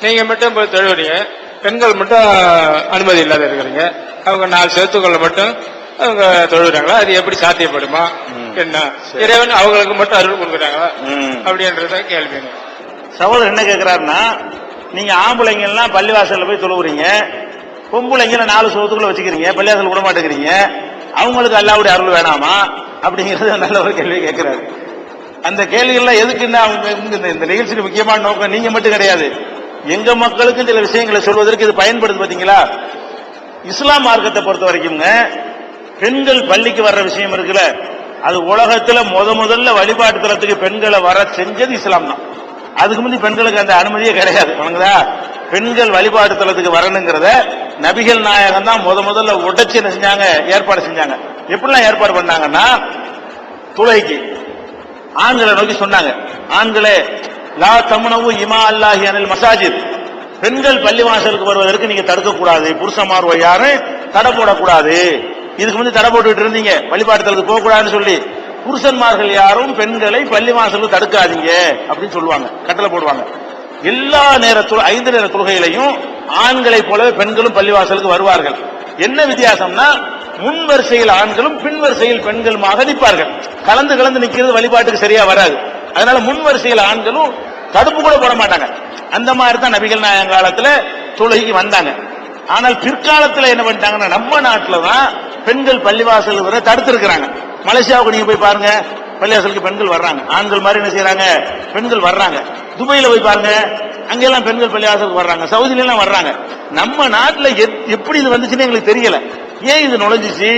நீங்க மட்டும் போய் தொழுவீங்க பெண்கள் மட்டும் அனுமதி இல்லாத இருக்கிறீங்க. அவங்க நாலு சேர்த்துக்களை மட்டும் அவங்க தொழுகிறாங்களா அது எப்படி சாத்தியப்படுமா? என்ன? இறைவன் அவங்களுக்கு மட்டும் அருள் கொடுக்குறாங்களா. அப்படின்றத கேள்விங்க சகோதரர் என்ன கேட்கிறாருன்னா நீங்க ஆம்பளைங்க எல்லாம் பள்ளிவாசல்ல போய் தொழுவுறீங்க. பொம்பளைங்களை நாலு சோத்துக்குள்ள வச்சுக்கிறீங்க. பள்ளிவாசல் விட மாட்டேங்கிறீங்க. அவங்களுக்கு அல்லாவுடைய அருள் வேணாமா? அப்படிங்கிறது நல்ல ஒரு கேள்வி கேட்கிறாரு அந்த கேள்விகள்லாம் எதுக்குன்னா அவங்க இந்த- இந்த நிகழ்ச்சியில் முக்கியமான நோக்கம் நீங்க மட்டும் கிடையாது. எங்க மக்களுக்கும் சில விஷயங்களை சொல்வதற்கு இது பயன்படுது பாத்தீங்களா? இஸ்லாம் மார்க்கத்தை பொறுத்த வரைக்கும்ங்க பெண்கள் பள்ளிக்கு வர்ற விஷயம் இருக்குல்ல அது உலகத்துல முத முதல்ல வழிபாட்டு தளத்துக்கு பெண்களை வர செஞ்சது இஸ்லாம் தான். அதுக்கு முந்தி பெண்களுக்கு அந்த அனுமதியே கிடையாது வணங்குதா? பெண்கள் வழிபாட்டு தளத்துக்கு வரணுங்கிறத நபிகள் நாயகம் தான் முத முதல்ல உடைச்சு என்ன செஞ்சாங்க? ஏற்பாடு செஞ்சாங்க. எப்படிலாம் ஏற்பாடு பண்ணாங்கன்னா துளைக்கு ஆண்களை நோக்கி சொன்னாங்க. ஆண்களே லா தமுனவு இமா அல்லாஹி அனில் மசாஜித். பெண்கள் பள்ளிவாசலுக்கு வருவதற்கு நீங்க தடுக்க கூடாது புருஷமார் யாரும் தடை போடக்கூடாது. இதுக்கு முந்தைய தடை போட்டுட்டு இருந்தீங்க. வழிபாட்டுதலுக்கு போக கூடாதுன்னு சொல்லி. புருஷன்மார்கள் யாரும் பெண்களை பள்ளிவாசலுக்கு தடுக்காதீங்க அப்படின்னு சொல்லுவாங்க. கட்டளை போடுவாங்க. எல்லா நேர ஐந்து நேர தொழுகையிலையும் ஆண்களை போலவே பெண்களும் பள்ளிவாசலுக்கு வருவார்கள். என்ன வித்தியாசம்னா முன் வரிசையில் ஆண்களும் பின் வரிசையில் பெண்களுமாக நிற்பார்கள். கலந்து கலந்து நிற்கிறது வழிபாட்டுக்கு சரியா வராது. அதனால முன் வரிசையில் ஆண்களும் தடுப்பு கூட போட மாட்டாங்க. அந்த மாதிரி தான் நபிகள் நாயகம் காலத்துல தொழுகைக்கு வந்தாங்க. ஆனால் பிற்காலத்தில் என்ன பண்ணிட்டாங்கன்னா நம்ம நாட்டில் தான் பெண்கள் பள்ளிவாசல் வரை தடுத்திருக்கிறாங்க. மலேசியாவுக்கு நீங்க போய் பாருங்க பள்ளிவாசலுக்கு பெண்கள் வர்றாங்க. ஆண்கள் மாதிரி என்ன செய்யறாங்க பெண்கள் வர்றாங்க. துபாயில போய் பாருங்க அங்கெல்லாம் பெண்கள் பள்ளிவாசலுக்கு வர்றாங்க. சவுதியில எல்லாம் வர்றாங்க. நம்ம நாட்டில் எப்படி இது வந்துச்சுன்னு எங்களுக்கு தெரியல. ஏன் இது நுழைஞ்சிச்சு?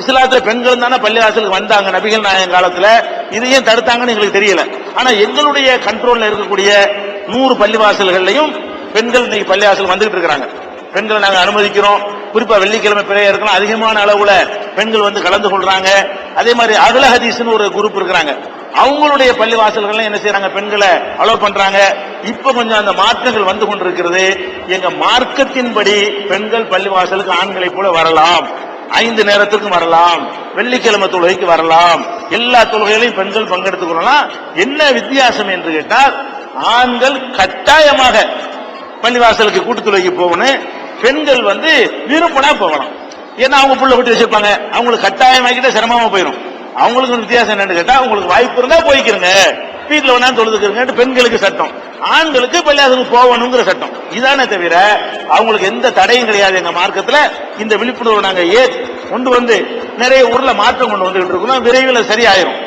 இஸ்லாத்துல பெண்கள் தானே பள்ளிவாசலுக்கு வந்தாங்க நபிகள் நாயகம் காலத்துல? இதையும் தடுத்தாங்கன்னு எங்களுக்கு தெரியல. ஆனா எங்களுடைய கண்ட்ரோல்ல இருக்கக்கூடிய நூறு பள்ளிவாசல்கள்லையும் பெண்கள் இன்னைக்கு பள்ளிவாசல் வந்துகிட்டு இருக்கிறாங்க. பெண்களை நாங்கள் அனுமதிக்கிறோம். குறிப்பா வெள்ளிக்கிழமை பிறையா இருக்கலாம் அதிகமான அளவுல பெண்கள் வந்து கலந்து கொள்றாங்க. அதே மாதிரி அகல ஹதீஸ்னு ஒரு குரூப் இருக்கிறாங்க. அவங்களுடைய பள்ளிவாசல்கள் என்ன செய்யறாங்க பெண்களை அலோவ் பண்றாங்க. இப்ப கொஞ்சம் அந்த மாற்றங்கள் வந்து கொண்டிருக்கிறது. எங்க மார்க்கத்தின்படி பெண்கள் பள்ளிவாசலுக்கு ஆண்களை போல வரலாம். ஐந்து நேரத்துக்கும் வரலாம். வெள்ளிக்கிழமை தொழுகைக்கு வரலாம். எல்லா தொழுகைகளையும் பெண்கள் பங்கெடுத்துக் கொள்ளலாம். என்ன வித்தியாசம் என்று கேட்டால் ஆண்கள் கட்டாயமாக பள்ளிவாசலுக்கு கூட்டுத்துறைக்கு போகணும். பெண்கள் வந்து விரும்பினா போகலாம். ஏன்னா அவங்க புள்ள விட்டு வச்சிருப்பாங்க. அவங்களுக்கு கட்டாயமாக்கிட்ட சிரமமா போயிடும் அவங்களுக்கு வித்தியாசம் என்னன்னு கேட்டா உங்களுக்கு வாய்ப்பு இருந்தா போய்க்கிறங்க வீட்டுல வேணாலும் தொழுதுக்கிறங்க பெண்களுக்கு சட்டம். ஆண்களுக்கு பள்ளியாசலுக்கு போகணுங்கிற சட்டம். இதானே தவிர அவங்களுக்கு எந்த தடையும் கிடையாது எங்க மார்க்கத்துல. இந்த விழிப்புணர்வு நாங்க ஏ கொண்டு வந்து நிறைய ஊர்ல மாற்றம் கொண்டு வந்துகிட்டு இருக்கோம் விரைவில் சரியாயிரும்.